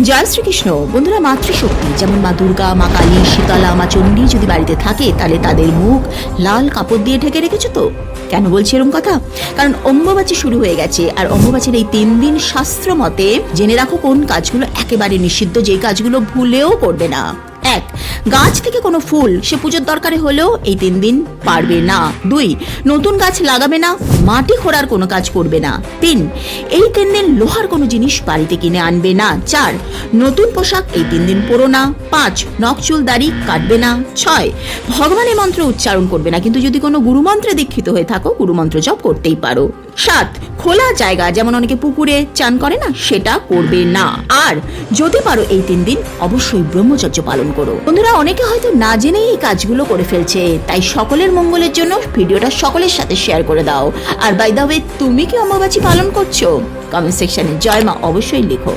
জয় শ্রীকৃষ্ণ। বন্ধুরা, মাতৃশক্তি, যেমন মা দুর্গা, মা কালী, শীতলা, মা চণ্ডী যদি বাড়িতে থাকে, তাহলে তাদের মুখ লাল কাপড় দিয়ে ঢেকে রেখেছো তো? কেন বলছি এরকম কথা? কারণ অম্বুবাচী শুরু হয়ে গেছে, আর অম্বুবাচীর এই তিন দিন শাস্ত্র মতে জেনে রাখো কোন কাজগুলো একেবারে নিষিদ্ধ, যেই কাজগুলো ভুলেও করবে না। এক, গাছ থেকে কোনো ফুল সে পুজোর দরকারে হলেও এই তিন দিন পারবে না। দুই, নতুন গাছ লাগাবে না, মাটি খোঁড়ার কোনো কাজ করবে না। তিন, এই তিন দিন লোহার কোনো জিনিস বাড়িতে কিনে আনবে না। চার নতুন পোশাক এই তিন দিন পরো না। পাঁচ, নখ চুল দাড়ি কাটবে না। ছয় ভগবানের মন্ত্র উচ্চারণ করবে না, কিন্তু যদি কোনো গুরুমন্ত্রে দীক্ষিত হয়ে থাকো, গুরুমন্ত্র জপ করতেই পারো। সাত, খোলা জায়গা, যেমন অনেকে পুকুরে চান করে না, সেটা করবে না। আর যদি পারো এই তিন দিন, অবশ্যই ব্রহ্মচর্য পালন করো। বন্ধুরা, অনেকে হয়তো না জেনেই এই কাজগুলো করে ফেলছে, তাই সকলের মঙ্গলের জন্য ভিডিওটা সকলের সাথে শেয়ার করে দাও। আর বাই দা তুমি কি অমাবাচী পালন করছ? কমেন্ট সেকশনে জয় মা অবশ্যই লিখো।